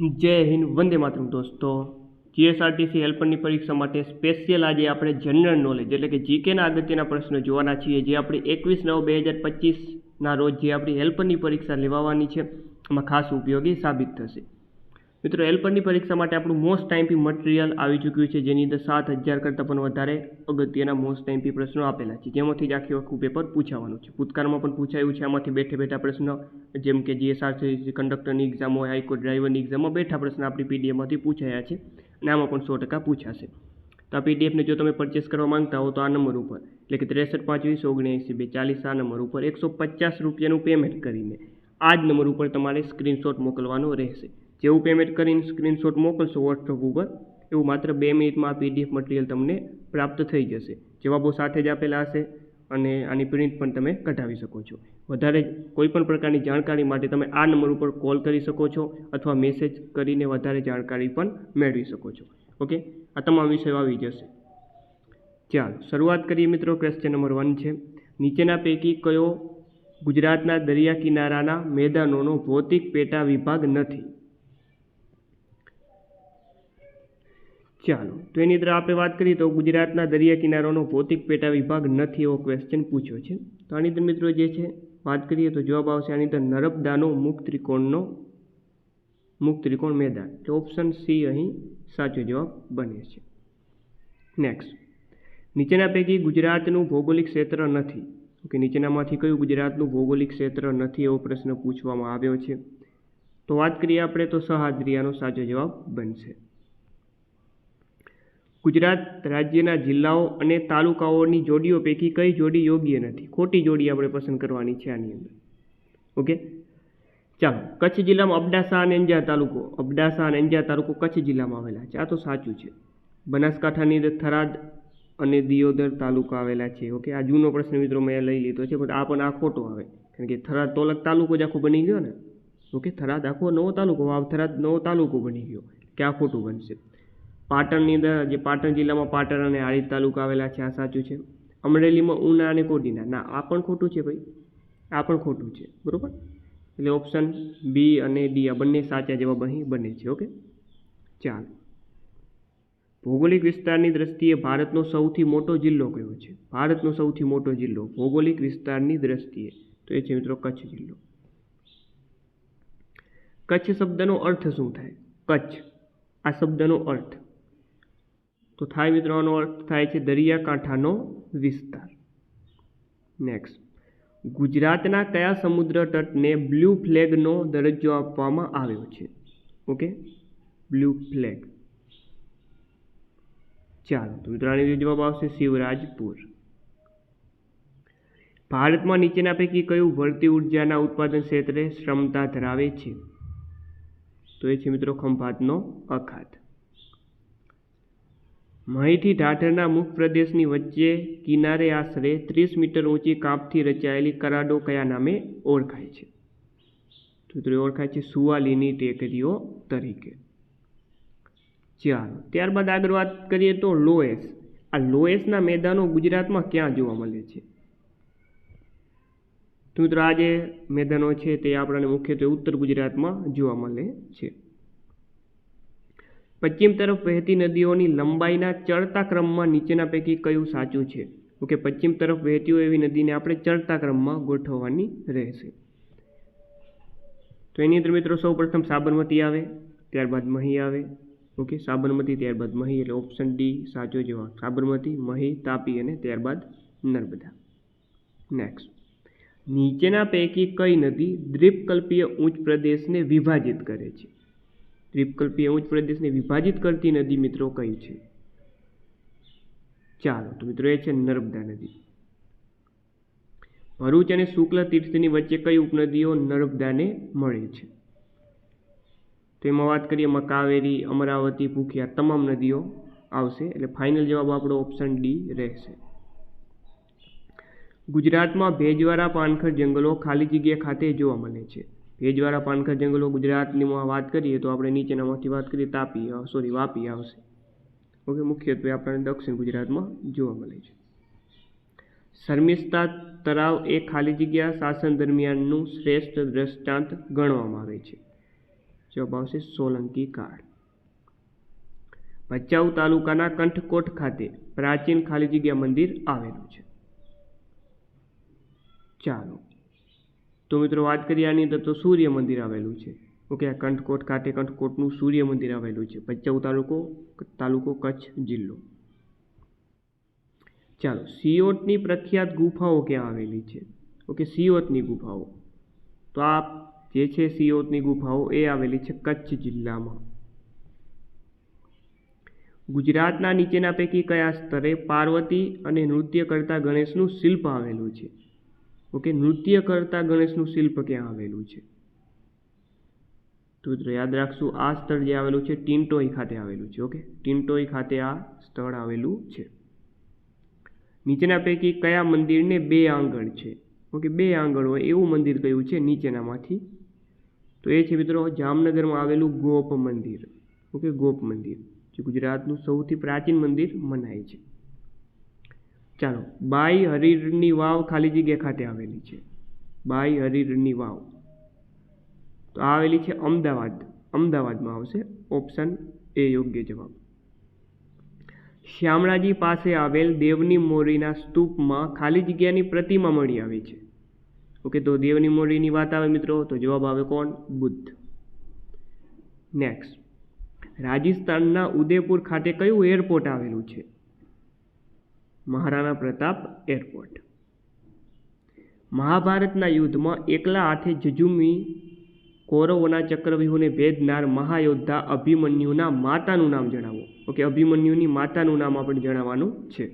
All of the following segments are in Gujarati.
જય હિન્દ, વંદે માતરમ દોસ્તો. જીએસઆરટીસી હેલ્પરની પરીક્ષા માટે સ્પેશિયલ આજે આપણે જનરલ નોલેજ એટલે કે જીકેના અગત્યના પ્રશ્નો જોવાના છીએ, જે આપણી એકવીસ નવ બે હજાર પચીસના રોજ જે આપણી હેલ્પરની પરીક્ષા લેવાવાની છે, એમાં ખાસ ઉપયોગી સાબિત થશે. મિત્રો એલપરની પરીક્ષા માટે આપણું મોસ્ટ ટાઈમપી મટીરિયલ આવી ચૂક્યું છે, જેની અંદર સાત હજાર કરતાં પણ વધારે અગત્યના મોસ્ટ ટાઈમપી પ્રશ્નો આપેલા છે. જેમાંથી જ આખી આખું પેપર પૂછાવાનું છે. ભૂતકાળમાં પણ પૂછાયું છે, આમાંથી બેઠે બેઠા પ્રશ્નો, જેમ કે જીએસઆરસી કંડક્ટરની એક્ઝામ હોય હાઈકોર્ટ ડ્રાઈવરની એક્ઝામમાં બેઠા પ્રશ્ન આપણી પીડીએફમાંથી પૂછાયા છે, અને આમાં પણ સો ટકા પૂછાશે. તો આ પીડીએફને જો તમે પરચેસ કરવા માંગતા હો, તો આ નંબર ઉપર, એટલે કે ત્રેસઠ પાંચ વીસ ઓગણએંસી બે ચાલીસ આ નંબર ઉપર એકસો પચાસ રૂપિયાનું પેમેન્ટ કરીને આ જ નંબર ઉપર તમારે સ્ક્રીનશોટ મોકલવાનો રહેશે. જેવું પેમેન્ટ કરીને સ્ક્રીનશોટ મોકલશો વોટ્સઅપ ઉપર, એવું માત્ર બે મિનિટમાં આ પીડીએફ મટીરિયલ તમને પ્રાપ્ત થઈ જશે. જવાબો સાથે જ આપેલા હશે અને આની પ્રિન્ટ પણ તમે કઢાવી શકો છો. વધારે કોઈપણ પ્રકારની જાણકારી માટે તમે આ નંબર ઉપર કોલ કરી શકો છો અથવા મેસેજ કરીને વધારે જાણકારી પણ મેળવી શકો છો. ઓકે આ તમામ વિષયો આવી જશે. ચાલો, શરૂઆત કરીએ મિત્રો ક્વેશ્ચન નંબર વન છે. નીચેના પૈકી કયો ગુજરાતના દરિયા કિનારાના મેદાનોનો ભૌતિક પેટા વિભાગ નથી? ચાલો, તો એની અંદર આપણે વાત કરીએ તો ગુજરાતના દરિયા કિનારાનો ભૌતિક પેટા વિભાગ નથી એવો ક્વેશ્ચન પૂછ્યો છે. તો આની અંદર મિત્રો જે છે, વાત કરીએ તો જવાબ આવશે આની અંદર નર્મદાનો મુક્ત ત્રિકોણનો, મુક્ત ત્રિકોણ મેદાન. તો ઓપ્શન સી અહીં સાચો જવાબ બને છે. નેક્સ્ટ નીચેના પૈકી ગુજરાતનું ભૌગોલિક ક્ષેત્ર નથી. કે નીચેનામાંથી કયું ગુજરાતનું ભૌગોલિક ક્ષેત્ર નથી એવો પ્રશ્ન પૂછવામાં આવ્યો છે? તો વાત કરીએ આપણે તો સહાદ્રિયાનો સાચો જવાબ બનશે. ગુજરાત રાજ્યના જિલ્લાઓ અને તાલુકાઓની જોડીઓ પૈકી કઈ જોડી યોગ્ય નથી? ખોટી જોડી આપણે પસંદ કરવાની છે આની અંદર. ઓકે? ચાલો, કચ્છ જિલ્લામાં અબડાસા અને અંજાર તાલુકો. અબડાસા અને અંજાર તાલુકો કચ્છ જિલ્લામાં આવેલા છે. આ તો સાચું છે. બનાસકાંઠાની અંદર થરાદ અને દિયોદર તાલુકા આવેલા છે. ઓકે? આ જૂનો પ્રશ્ન મિત્રો મેં લઈ લીધો છે, પણ આ પણ આ ખોટો આવે. કારણ કે થરાદ તોલક તાલુકો જ આખો બની ગયો ને. ઓકે? થરાદ આખો નવો તાલુકો. વાવ થરાદ નવો તાલુકો બની ગયો. કે આ ખોટું બનશે? પાટણની અંદર જે પાટણ જિલ્લામાં પાટણ અને આળી તાલુકા આવેલા છે, આ સાચું છે. અમરેલીમાં ઉના અને કોડીના. ના, આ પણ ખોટું છે ભાઈ. આ પણ ખોટું છે. બરાબર? એટલે ઓપ્શન બી અને ડી આ બંને સાચા જવાબ અહીં બને છે ઓકે ચાલો. ભૌગોલિક વિસ્તારની દ્રષ્ટિએ ભારતનો સૌથી મોટો જિલ્લો કયો છે? ભારતનો સૌથી મોટો જિલ્લો ભૌગોલિક વિસ્તારની દ્રષ્ટિએ. તો એ છે મિત્રો કચ્છ જિલ્લો. કચ્છ શબ્દનો અર્થ શું થાય? કચ્છ. આ શબ્દનો અર્થ. તો થાય મિત્રોનો અર્થ થાય છે દરિયાકાંઠાનો વિસ્તાર. નેક્સ્ટ ગુજરાતના કયા સમુદ્ર તટને બ્લુ ફ્લેગનો દરજ્જો આપવામાં આવ્યો છે? Okay blue flag. ચાલો, તો મિત્રો જવાબ આવશે શિવરાજપુર. ભારતમાં નીચેના પૈકી કયું ભરતી ઉર્જાના ઉત્પાદન ક્ષેત્રે ક્ષમતા ધરાવે છે? તો એ છે મિત્રો, ખંભાતનો અખાત. મહીથી ઢાઢરના મુખ પ્રદેશની વચ્ચે કિનારે આશરે ત્રીસ મીટર ઊંચી કાપથી રચાયેલી કરાડો કયા નામે ઓળખાય છે? તો મિત્રો ઓળખાય છે સુવાલીની ટેકરીઓ તરીકે. ચાલો, ત્યારબાદ આગળ વાત કરીએ તો લોએસ. આ લોએસના મેદાનો ગુજરાતમાં ક્યાં જોવા મળે છે? તો મિત્રો આ જે મેદાનો છે તે આપણને મુખ્યત્વે ઉત્તર ગુજરાતમાં જોવા મળે છે. પશ્ચિમ તરફ વહેતી નદીઓની લંબાઈના ચડતા ક્રમમાં નીચેના પૈકી કયું સાચું છે? ઓકે, પશ્ચિમ તરફ વહેતી હોય એવી નદીને આપણે ચડતા ક્રમમાં ગોઠવવાની રહેશે. તો એની અંદર મિત્રો સૌ પ્રથમ સાબરમતી આવે, ત્યારબાદ મહી આવે. ઓકે, સાબરમતી, ત્યારબાદ મહી એટલે ઓપ્શન ડી સાચો જવાબ. સાબરમતી, મહી, તાપી અને ત્યારબાદ નર્મદા. નેક્સ્ટ નીચેના પૈકી કઈ નદી દ્વીપકલ્પીય ઉચ્ચ પ્રદેશને વિભાજિત કરે છે? દ્વીપકલ્પીય ઉચ્ચ પ્રદેશને વિભાજિત કરતી નદી મિત્રો કઈ છે? ચાલો તો મિત્રો એ છે નર્મદા નદી. ભરૂચ અને શુક્લ તીર્થની વચ્ચે કઈ ઉપનદીઓ નર્મદાને મળે છે? તો એમાં વાત કરીએ કાવેરી, અમરાવતી ભૂખિયા તમામ નદીઓ આવશે. એટલે ફાઇનલ જવાબ આપણો ઓપ્શન ડી રહેશે. ગુજરાતમાં ભેજવાળા પાનખર જંગલો ખાલી જગ્યા ખાતે જોવા મળે છે. ભેજવાળા પાનખર જંગલો ગુજરાતનીમાં વાત કરીએ તો આપણે નીચેનામાંથી વાત કરીએ તાપી સોરી વાપી આવશે. ઓકે મુખ્યત્વે આપણને દક્ષિણ ગુજરાતમાં જોવા મળે છે. શર્મિષ્ઠા તળાવ એ ખાલી જગ્યા શાસન દરમિયાનનું શ્રેષ્ઠ દ્રષ્ટાંત ગણવામાં આવે છે. જવાબ આવશે સોલંકી કાળ. ભચાઉ તાલુકાના કંઠકોટ ખાતે પ્રાચીન ખાલી જગ્યા મંદિર આવેલું છે. ચાલો તો મિત્રો વાત કરીએ આની અંદર તો સૂર્ય મંદિર આવેલું છે. ઓકે, આ કંઠકોટ ખાતે કંઠકોટનું સૂર્ય મંદિર આવેલું છે. ભચાઉ તાલુકો તાલુકો કચ્છ જિલ્લો. ચાલો, સિયોટની પ્રખ્યાત ગુફાઓ ક્યાં આવેલી છે? ઓકે સિયોતની ગુફાઓ. તો આ જે છે સિયોતની ગુફાઓ, એ આવેલી છે કચ્છ જિલ્લામાં. ગુજરાતના નીચેના પૈકી કયા સ્તરે પાર્વતી અને નૃત્ય કરતા ગણેશનું શિલ્પ આવેલું છે? ઓકે, નૃત્ય કરતા ગણેશનું શિલ્પ ક્યાં આવેલું છે? તો મિત્રો યાદ રાખશું, આ સ્થળ જે આવેલું છે, ટિન્ટોઈ ખાતે આવેલું છે, ઓકે? ટિન્ટોઈ ખાતે આ સ્થળ આવેલું છે. નીચેના પૈકી કયા મંદિરને બે આંગણ છે? ઓકે, બે આંગણ હોય, એવું મંદિર કયું છે? નીચેનામાંથી. તો એ છે મિત્રો જામનગરમાં આવેલું ગોપ મંદિર, ઓકે? ગોપ મંદિર, જે ગુજરાતનું સૌથી પ્રાચીન મંદિર મનાય છે. ચાલો, બાઈ હરીરની વાવ ખાલી જગ્યા ખાતે આવેલી છે. બાઈ હરીરની વાવ. તો આવેલી છે અમદાવાદ. અમદાવાદમાં આવશે. ઓપ્શન એ યોગ્ય જવાબ. શ્યામળાજી પાસે આવેલ દેવની મોરીના સ્તૂપમાં ખાલી જગ્યાની પ્રતિમા મળી આવી છે. ઓકે, તો દેવની મોરીની વાત આવે મિત્રો, તો જવાબ આવે કોણ? બુદ્ધ. નેક્સ્ટ રાજસ્થાનના ઉદયપુર ખાતે કયું એરપોર્ટ આવેલું છે? મહારાણા પ્રતાપ એરપોર્ટ. મહાભારતના યુદ્ધમાં એકલા હાથે જજુમી કૌરવોના ચક્રવ્યૂહને ભેદનાર મહાયોદ્ધા અભિમન્યુના માતાનું નામ જણાવો. ઓકે, અભિમન્યુની માતાનું નામ આપણે જણાવવાનું છે.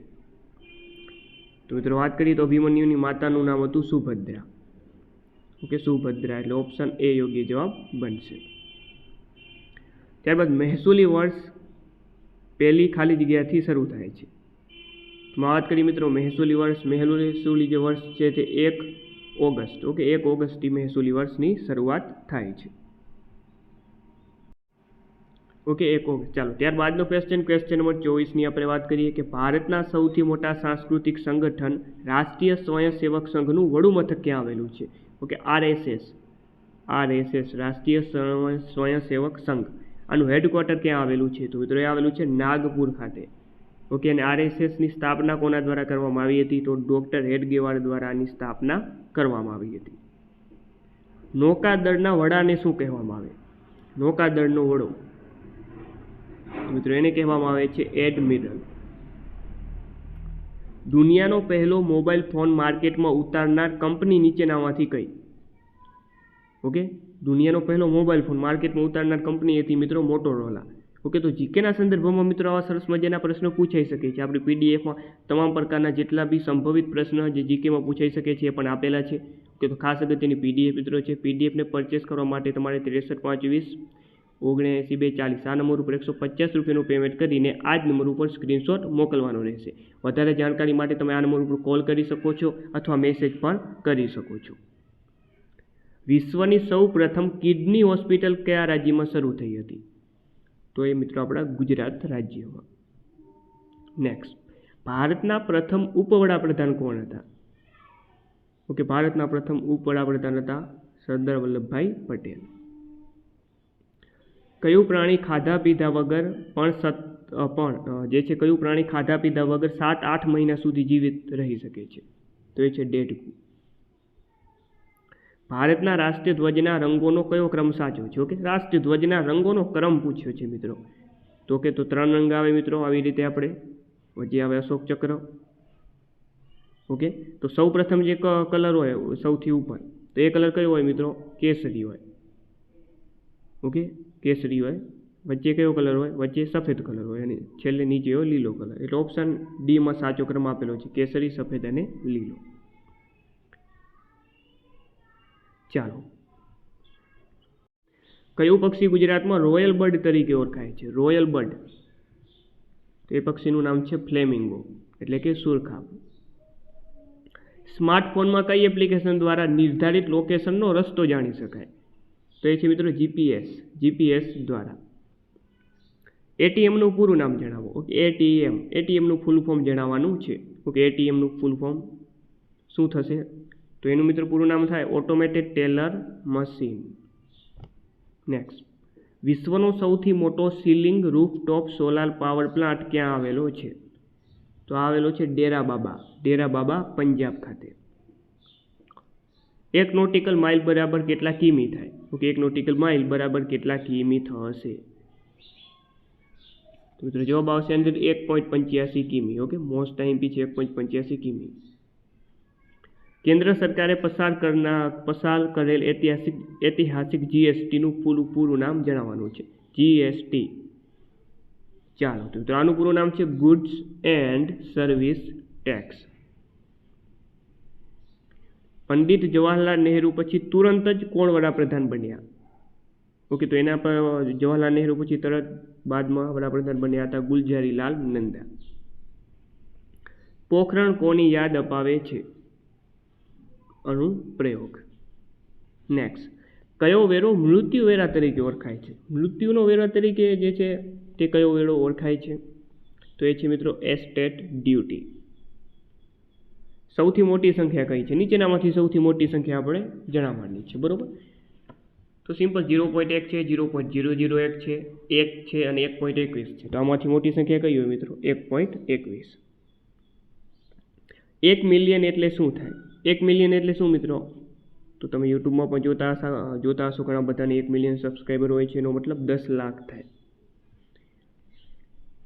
તો મિત્રો વાત કરીએ તો અભિમન્યુની માતાનું નામ હતું સુભદ્રા. ઓકે, સુભદ્રા એટલે ઓપ્શન એ યોગ્ય જવાબ બનશે. ત્યારબાદ મહેસૂલી વર્ષ પહેલી ખાલી જગ્યાથી શરૂ થાય છે. વાત કરીએ મિત્રો મહેસૂલી વર્ષ, મહેસૂલી જે વર્ષ છે તે એક ઓગસ્ટ, ઓકે, એક ઓગસ્ટથી મહેસૂલી વર્ષની શરૂઆત થાય છે. ઓકે, એક ઓગસ્ટ. ચાલો, ત્યારબાદનો ક્વેશ્ચન ક્વેશ્ચન નંબર ચોવીસની આપણે વાત કરીએ કે ભારતના સૌથી મોટા સાંસ્કૃતિક સંગઠન રાષ્ટ્રીય સ્વયંસેવક સંઘનું વડુમથક ક્યાં આવેલું છે? Okay, RSS. આરએસએસ, રાષ્ટ્રીય સ્વયંસેવક સંઘ. આનું હેડક્વાર્ટર ક્યાં આવેલું છે? તો મિત્રો, એ આવેલું છે નાગપુર ખાતે. ઓકે, અને આરએસએસની સ્થાપના કોના દ્વારા કરવામાં આવી હતી? તો ડૉક્ટર હેડગેવાડ દ્વારા આની સ્થાપના કરવામાં આવી હતી. નૌકાદળના વડાને શું કહેવામાં આવે? નૌકાદળનો વડો. મિત્રો, એને કહેવામાં આવે છે એડમિરલ. દુનિયાનો પહેલો મોબાઈલ ફોન માર્કેટમાં ઉતારનાર કંપની નીચેનામાંથી કઈ? ઓકે, દુનિયાનો પહેલો મોબાઈલ ફોન માર્કેટમાં ઉતારનાર કંપની હતી, મિત્રો, મોટોરોલા. ઓકે તો જીકેના સંદર્ભમાં મિત્રો આવા સરસ મજાના પ્રશ્નો પૂછાઈ શકે છે. આપણી પીડીએફમાં તમામ પ્રકારના જેટલા બી સંભવિત પ્રશ્ન જે જીકેમાં પૂછાઈ શકે છે એ પણ આપેલા છે. ઓકે તો ખાસ અગત્યની પીડીએફ મિત્રો છે પીડીએફને પરચેસ કરવા માટે તમારે ત્રેસઠ પાંચ વીસ ઓગણએંસી બે ચાલીસ, આ નંબર ઉપર એકસો પચાસ રૂપિયાનું પેમેન્ટ કરીને આ જ નંબર ઉપર સ્ક્રીનશોટ મોકલવાનો રહેશે. વધારે જાણકારી માટે તમે આ નંબર ઉપર કોલ કરી શકો છો અથવા મેસેજ પણ કરી શકો છો. વિશ્વની સૌ પ્રથમ કિડની હોસ્પિટલ કયા રાજ્યમાં શરૂ થઈ હતી? તો એ મિત્રો આપણા ગુજરાત રાજ્યમાં. નેક્સ્ટ ભારતના પ્રથમ ઉપવડાપ્રધાન કોણ હતા? ઓકે ભારતના પ્રથમ ઉપવડાપ્રધાન હતા સરદાર વલ્લભભાઈ પટેલ. કયું પ્રાણી ખાધા પીધા વગર પણ સત પણ જે છે કયું પ્રાણી ખાધા પીધા વગર સાત, આઠ મહિના સુધી જીવિત રહી શકે છે? તો એ છે ડેડકુ. ભારતના રાષ્ટ્રીય ધ્વજના રંગોનો કયો ક્રમ સાચો? છે ઓકે રાષ્ટ્રીય ધ્વજના રંગોનો ક્રમ પૂછ્યો છે મિત્રો. તો કે તો ત્રણ રંગ આવે મિત્રો, આવી રીતે આપણે. વચ્ચે આવે અશોક ચક્ર. ઓકે? તો સૌ પ્રથમ જે કલર હોય, સૌથી ઉપર. તો એ કલર કયો હોય મિત્રો? કેસરી હોય. ઓકે? કેસરી હોય. વચ્ચે કયો કલર હોય? વચ્ચે સફેદ કલર હોય. અને છેલ્લે નીચે હોય લીલો કલર. એટલે ઓપ્શન ડીમાં સાચો ક્રમ આપેલો છે. કેસરી, સફેદ અને લીલો. ચાલો. કયું પક્ષી ગુજરાતમાં રોયલ બર્ડ તરીકે ઓળખાય છે? Royal bird. તો એ પક્ષીનું નામ છે ફ્લેમિંગો, એટલે કે સુરખાબ. સ્માર્ટફોનમાં કઈ એપ્લિકેશન દ્વારા નિર્ધારિત લોકેશનનો રસ્તો જાણી શકાય? તો એ છે મિત્રો જીપીએસ જીપીએસ દ્વારા. એટીએમનું પૂરું નામ જણાવો. ઓકે એટીએમ એટીએમનું ફૂલ ફોર્મ જણાવવાનું છે. ઓકે એટીએમનું ફૂલ ફોર્મ શું થશે? તો એનું મિત્રો પૂરું નામ થાય ઓટોમેટેડ ટેલર મશીન નેક્સ્ટ વિશ્વનો સૌથી મોટો ceiling rooftop solar power plant ક્યાં આવેલો છે? તો આવેલો છે ડેરા બાબા ડેરા બાબા પંજાબ ખાતે. એક નોટિકલ માઇલ બરાબર કેટલા કિમી થાય? ઓકે એક નોટિકલ માઇલ બરાબર કેટલા કિમી થશે? તો મિત્રો જવાબ આવશે અંદર એક પોઈન્ટ પંચ્યાસી કિમી ઓકે મોસ્ટ આઈમ્પી છે એક પોઈન્ટ પંચ્યાસી કિમી. કેન્દ્ર સરકારે પસાર કરનાર પસાર કરેલ ઐતિહાસિક ઐતિહાસિક જીએસટીનું પૂરું પૂરું નામ જણાવવાનું છે. જીએસટી ચાલો, તો આનું પૂરું નામ છે goods and service tax Pandit Jawaharlal Nehru પછી તુરંત જ કોણ વડાપ્રધાન બન્યા? ઓકે, તો એના પર જવાહરલાલ નહેરુ પછી તરત બાદમાં વડાપ્રધાન બન્યા હતા ગુલઝારીલાલ નંદા. પોખરણ કોની યાદ અપાવે છે? અણુપ્રયોગ નેક્સ્ટ કયો વેરો મૃત્યુ વેરા તરીકે ઓળખાય છે? મૃત્યુનો વેરા તરીકે જે છે તે કયો વેરો ઓળખાય છે? તો એ છે મિત્રો એસ્ટેટ ડ્યુટી સૌથી મોટી સંખ્યા કઈ છે? નીચેનામાંથી સૌથી મોટી સંખ્યા આપણે જણાવવાની છે. બરોબર? તો સિમ્પલ ઝીરો પોઈન્ટ એક છે ઝીરો પોઈન્ટ ઝીરો ઝીરો એક છે એક છે અને એક પોઈન્ટ એકવીસ છે. તો આમાંથી મોટી સંખ્યા કઈ હોય મિત્રો? એક પોઈન્ટ એકવીસ. એક મિલિયન એટલે શું થાય? એક મિલિયન એટલે શું મિત્રો? તો તમે યુટ્યુબમાં પણ જોતા જોતા હશો ઘણા બધાને એક મિલિયન સબસ્ક્રાઈબર હોય છે, એનો મતલબ દસ લાખ થાય.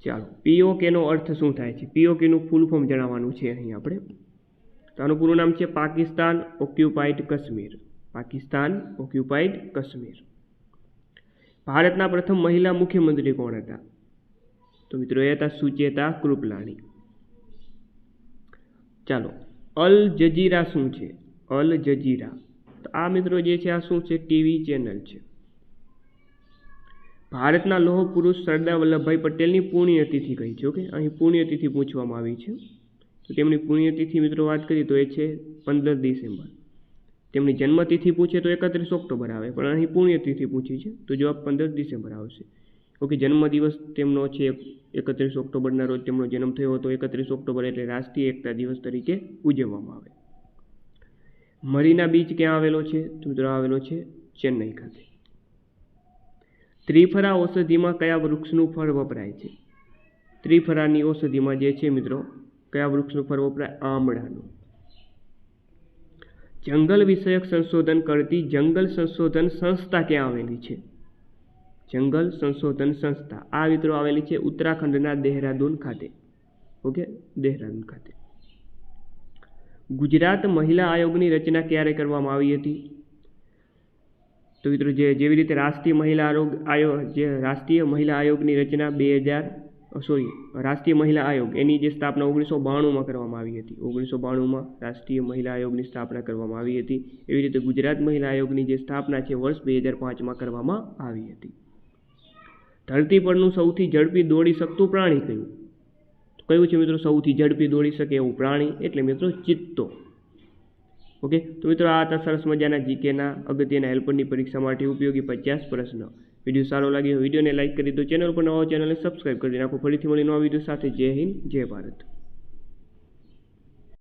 ચાલો પીઓકેનો અર્થ શું થાય છે? પીઓકેનું ફૂલ ફોર્મ જણાવવાનું છે અહીં આપણે. તો આનું પૂરું નામ છે પાકિસ્તાન ઓક્યુપાઈડ કાશ્મીર. પાકિસ્તાન ઓક્યુપાઈડ કાશ્મીર. ભારતના પ્રથમ મહિલા મુખ્યમંત્રી કોણ હતા? તો મિત્રો એ હતા સુચેતા કૃપલાણી. ચાલો અલ જજીરા શું છે? અલ જજીરા. તો આ મિત્રો જે છે, આ શું છે? ટીવી ચેનલ છે. ભારતના લોહ પુરુષ સરદાર વલ્લભભાઈ પટેલની પુણ્યતિથિ કહી છે? ઓકે, અહીં પુણ્યતિથિ પૂછવામાં આવી છે. તો તેમની પુણ્યતિથિ મિત્રો વાત કરીએ તો એ છે પંદર ડિસેમ્બર. તેમની જન્મતિથિ પૂછે તો એકત્રીસ ઓક્ટોબર આવે, પણ અહીં પુણ્યતિથિ પૂછી છે. તો જવાબ પંદર ડિસેમ્બર આવશે. ઓકે જન્મદિવસ તેમનો છે એકત્રીસ ઓક્ટોબરના રોજ તેમનો જન્મ થયો હતો. એકત્રીસ ઓક્ટોબર એટલે રાષ્ટ્રીય એકતા દિવસ તરીકે ઉજવવામાં આવે. મરીના બીચ ક્યાં આવેલો છે? તો મિત્રો આવેલો છે ચેન્નઈ ખાતે. ત્રિફરા ઔષધિમાં કયા વૃક્ષનું ફળ વપરાય છે? ત્રિફરાની ઔષધિમાં જે છે મિત્રો? કયા વૃક્ષનું ફળ વપરાય? આમળાનું. જંગલ વિષયક સંશોધન કરતી જંગલ સંશોધન સંસ્થા ક્યાં આવેલી છે? જંગલ સંશોધન સંસ્થા. આ મિત્રો આવેલી છે ઉત્તરાખંડના દેહરાદૂન ખાતે. ઓકે? દેહરાદૂન ખાતે. ગુજરાત મહિલા આયોગની રચના ક્યારે કરવામાં આવી હતી? તો મિત્રો જે જેવી રીતે રાષ્ટ્રીય મહિલા આરોગ આયોગ જે રાષ્ટ્રીય મહિલા આયોગની રચના બે હજાર સોરી, રાષ્ટ્રીય મહિલા આયોગ, એની જે સ્થાપના ઓગણીસો બાણુંમાં કરવામાં આવી હતી. ઓગણીસો બાણુંમાં રાષ્ટ્રીય મહિલા આયોગની સ્થાપના કરવામાં આવી હતી. એવી રીતે ગુજરાત મહિલા આયોગની જે સ્થાપના છે વર્ષ બે હજાર પાંચમાં કરવામાં આવી હતી. ધરતી પરનું સૌથી ઝડપી દોડી શકતું પ્રાણી કયું? તો કયું છે મિત્રો સૌથી ઝડપી દોડી શકે એવું પ્રાણી? એટલે મિત્રો ચિત્તો. ઓકે? તો મિત્રો આ હતા સરસ મજાના જીકેના અગત્યના હેલ્પરની પરીક્ષા માટે ઉપયોગી પચાસ પ્રશ્ન. વીડિયો સારો લાગ્યો વિડીયોને લાઇક કરી દો. ચેનલ પર નવા ચેનલને સબસ્ક્રાઈબ કરી નાખો. ફરીથી મળી નવા વીડિયો સાથે. જય હિન્દ, જય ભારત.